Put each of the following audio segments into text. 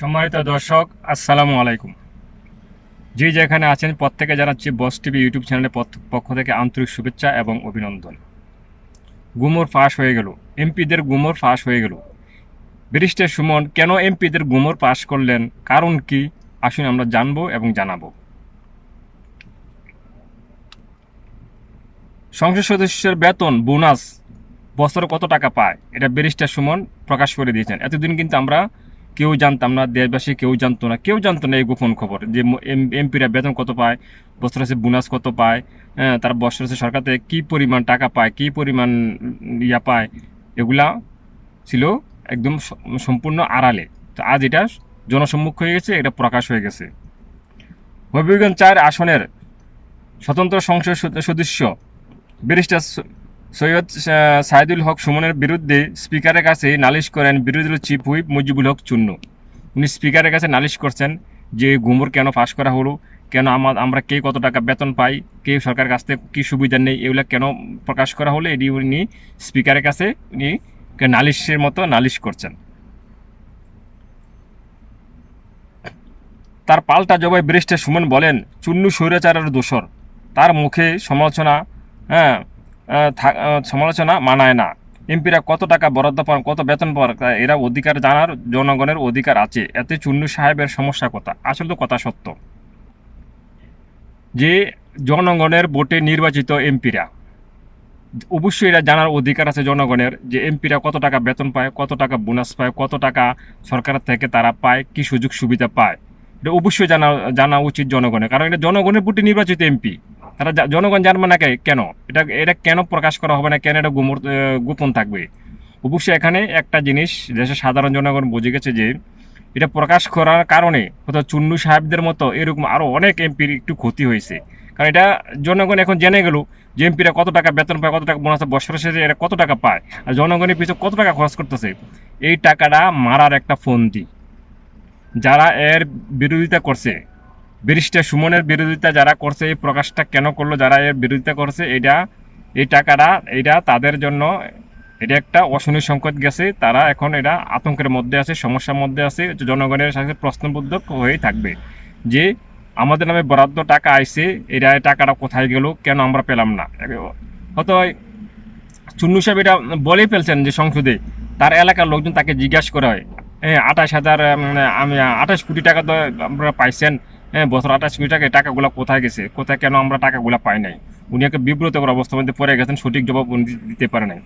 সম্মানিত দর্শক, আসসালামু আলাইকুম। যে যেখানে আছেন, প্রত্যেকে জানাচ্ছি বস টিভি ইউটিউব চ্যানেলের পক্ষ থেকে আন্তরিক শুভেচ্ছা এবং অভিনন্দন। গুমর ফাঁস হয়ে গেল। এমপিদের গুমর ফাঁস হয়ে গেল। ব্যারিস্টার সুমন, কেন এমপিদের গুমর পাশ করলেন? কারণ কি? আসুন আমরা জানব এবং জানাব। সংসদ সদস্যের বেতন, বোনাস, বছরে কত টাকা পায়? এটা ব্যারিস্টার সুমন প্রকাশ করে দিয়েছেন। এতদিন কিন্তু আমরা কেউ জানতাম না দেশবাসী কেউ জানতো না কেউ জানতো না এই গোপন খবর যে এমপিরা বেতন কত পায় বছর আছে বোনাস কত পায় হ্যাঁ, তার বছর আছে সরকার থেকে কী পরিমাণ টাকা পায় কী পরিমাণ ইয়া পায় এগুলা ছিল একদম সম্পূর্ণ আড়ালে। তো আজ এটা জনসম্মুখ হয়ে গেছে এটা প্রকাশ হয়ে গেছে। হবিগঞ্জ চার আসনের স্বতন্ত্র সংসদ সদস্য ব্যারিস্টার সৈয়দ সাইদুল হক সুমনের বিরুদ্ধে স্পিকারের কাছে নালিশ করেন বিরোধী দল চিফ হুইপ মুজিবুল হক চুন্নু। উনি স্পিকারের কাছে নালিশ করছেন যে গুমর কেন ফাঁস করা হলো, কেন আমার আমরা কে কত টাকা বেতন পাই, কে সরকার কাছ থেকে কী সুবিধা নেই, এগুলো কেন প্রকাশ করা হলো, এটি উনি স্পিকারের কাছে উনি নালিশের মতো নালিশ করছেন। তার পাল্টা জবাই ব্যারিস্টার সুমন বলেন, চুন্নু স্বৈরাচারের দোষর। তার মুখে সমালোচনা হ্যাঁ সমালোচনা মানায় না। এমপিরা কত টাকা বরাদ্দ পান, কত বেতন পান এরা অধিকার জানার জনগণের অধিকার আছে। এতে চুন্নু সাহেবের সমস্যা কথা, আসলে তো কথা সত্য। যে জনগণের ভোটে নির্বাচিত এমপিরা, অবশ্যই এরা জানার অধিকার আছে জনগণের যে এমপিরা কত টাকা বেতন পায়, কত টাকা বোনাস পায়, কত টাকা সরকার থেকে তারা পায়, কি সুযোগ সুবিধা পায়। এটা অবশ্যই জানা জানা উচিত জনগণের, কারণ এটা জনগণের ভোটে নির্বাচিত এমপি। তারা জনগণ জানবে না কেন? এটা এটা কেন প্রকাশ করা হবে না? কেন এটা গুমর গোপন থাকবে? অবশ্যই এখানে একটা জিনিস দেশের সাধারণ জনগণ বুঝে গেছে যে এটা প্রকাশ করার কারণে হয়তো চুন্নু সাহেবদের মতো এরকম আরও অনেক এমপির একটু ক্ষতি হয়েছে। কারণ এটা জনগণ এখন জেনে গেল যে এমপিরা কত টাকা বেতন পায়, কত টাকা বোনাস বছর শেষে এরা কত টাকা পায়, আর জনগণের পিছনে কত টাকা খরচ করতেছে। এই টাকাটা মারার একটা ফন্দি। যারা এর বিরোধিতা করছে ব্যারিস্টার সুমনের বিরোধিতা যারা করছে এই প্রকাশটা কেন করল যারা এর বিরোধিতা করছে এটা এই টাকাটা এটা তাদের জন্য এটা একটা অশনি সংকট গেছে। তারা এখন এটা আতঙ্কের মধ্যে আছে সমস্যার মধ্যে আছে জনগণের সাথে প্রশ্নবোধক হয়েই থাকবে যে আমাদের নামে বরাদ্দ টাকা আইছে এটা টাকাটা কোথায় গেল কেন আমরা পেলাম না? হয়তো চুন্নু সাহেব এটা বলেই ফেলছেন যে সংসদে তার এলাকার লোকজন তাকে জিজ্ঞাসা করা হয় হ্যাঁ আঠাশ হাজার উম, আমি আঠাশ কোটি টাকা তো আপনারা পাইছেন হ্যাঁ বছর আঠাশ কোটি টাকা টাকাগুলো কোথায় গেছে? কোথায় কেন আমরা টাকাগুলো পাই নাই? উনি একটা বিব্রতকর অবস্থার মধ্যে পড়ে গেছেন, সঠিক জবাব দিতে পারে নাই।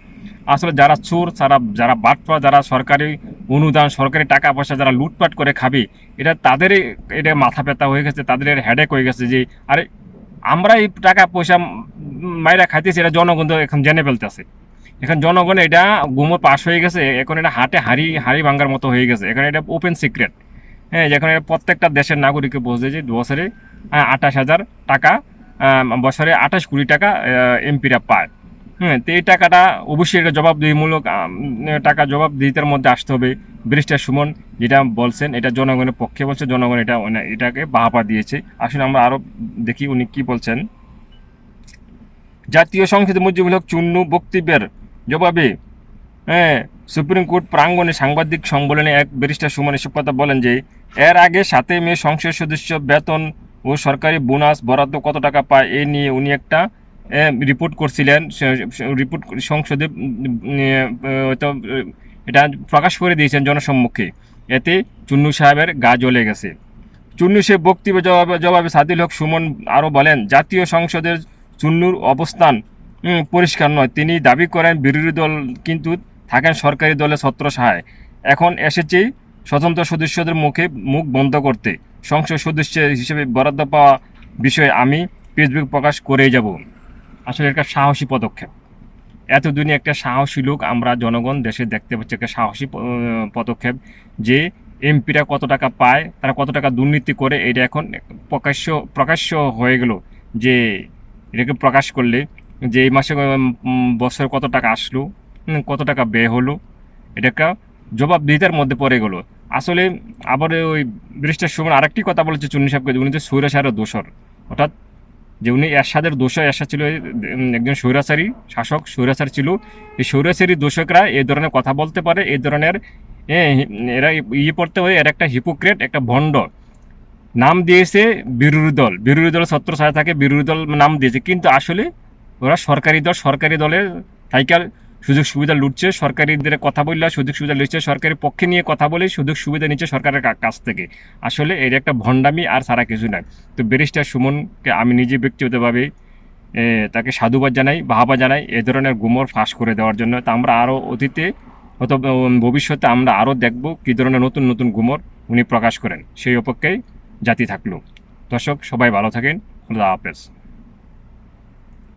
আসলে যারা চোর যারা যারা বাটপা যারা সরকারি অনুদান, সরকারি টাকা পয়সা যারা লুটপাট করে খাবে, এটা তাদেরই, এটা মাথা ব্যথা হয়ে গেছে, তাদের হেডেক হয়ে গেছে যে, আরে, আমরা এই টাকা পয়সা মাইরা খাইতেছি, এটা জনগণ এখন জেনে ফেলতেছে। এখন জনগণ এটা গুমর পাশ হয়ে গেছে, এখন এটা হাটে হাড়ি হাড়ি ভাঙ্গার মতো হয়ে গেছে, এখন এটা ওপেন সিক্রেট হ্যাঁ যেখানে প্রত্যেকটা দেশের নাগরিককে বোঝে যে বছরে আঠাশ হাজার টাকা বছরে আঠাশ কোটি টাকা এমপিরা পায়। হ্যাঁ তো এই টাকাটা অবশ্যই এটা জবাবদিহিমূলক টাকা জবাবদিহিতার মধ্যে আসতে হবে। ব্যারিস্টার সুমন যেটা বলছেন, এটা জনগণের পক্ষে বলছে, জনগণ এটা এটাকে বাহাপা দিয়েছে। আসলে আমরা আরও দেখি উনি কি বলছেন। জাতীয় সংসদে মুজিবুল হক চুন্নু বক্তব্যের জবাবে হ্যাঁ সুপ্রিম কোর্ট প্রাঙ্গণে সাংবাদিক সম্মেলনে এক ব্যারিস্টার সুমন এসব কথা বলেন যে, এর আগে সাতই মে সংসদ সদস্য বেতন ও সরকারি বোনাস বরাদ্দ কত টাকা পায় এ নিয়ে উনি একটা রিপোর্ট করছিলেন। রিপোর্ট সংসদে হয়তো এটা প্রকাশ করে দিয়েছেন জনসম্মুখে। এতে চুন্নু সাহেবের গা জ্বলে গেছে। চুন্নু সে বক্তব্য জবাবে জবাবে সাদিল হক সুমন আরও বলেন, জাতীয় সংসদের চুন্নুর অবস্থান পরিষ্কার নয়। তিনি দাবি করেন, বিরোধী দল কিন্তু থাকেন সরকারি দলের ছত্র সহায়। এখন এসেছে স্বতন্ত্র সদস্যদের মুখে মুখ বন্ধ করতে। সংসদ সদস্য হিসেবে বরাদ্দ পাওয়া বিষয়ে আমি ফেসবুক প্রকাশ করেই যাব। আসলে একটা সাহসী পদক্ষেপ। এতদিনই একটা সাহসী লোক আমরা জনগণ দেশে দেখতে পাচ্ছি একটা সাহসী পদক্ষেপ যে এমপিরা কত টাকা পায়, তারা কত টাকা দুর্নীতি করে, এটা এখন প্রকাশ্য প্রকাশ্য হয়ে গেল যে এটাকে প্রকাশ করলে যে এই মাসে বছরে কত টাকা আসলো কত টাকা ব্যয় হলো? এটা একটা জবাবদিহিতার মধ্যে পড়ে গেলো। আসলে আবার ওই ব্রিস্টার সময় আরেকটি কথা বলেছে চুন্নি সাহেবকে উনি তো সৈরাচারের দোষর। অর্থাৎ যে উনি এরশাদের দোষ এরশাদ ছিল একজন স্বৈরাচারী, শাসক, স্বৈরাচার ছিল। এই স্বৈরাচারী দোষকরা এই ধরনের কথা বলতে পারে, এই ধরনের এরা ইয়ে পড়তে হয়, এর একটা হিপোক্রেট, একটা ভণ্ড। নাম দিয়েছে বিরোধী দল। বিরোধী দল ছত্র ছায়া থাকে, বিরোধী দল নাম দিয়েছে। কিন্তু আসলে ওরা সরকারি দল, সরকারি দলের সাইকেল সুযোগ সুবিধা লুটছে সরকারিদের কথা বললে সুযোগ সুবিধা লুটছে সরকারের পক্ষে নিয়ে কথা বলে সুযোগ সুবিধা নিচ্ছে সরকারের কাছ থেকে। আসলে এর একটা ভণ্ডামি আর সারা কিছু নয় তো ব্যারিস্টার সুমনকে আমি নিজে ব্যক্তিগতভাবে তাকে সাধুবাদ জানাই বাহাবা জানাই এ ধরনের গুমর ফাঁস করে দেওয়ার জন্য। তা আমরা আরও অতীতে উম, ভবিষ্যতে আমরা আরও দেখব কী ধরনের নতুন নতুন গুমর উনি প্রকাশ করেন। সেই অপেক্ষায় জাতি থাকল। দর্শক সবাই ভালো থাকেন। খুদা হাফেজ।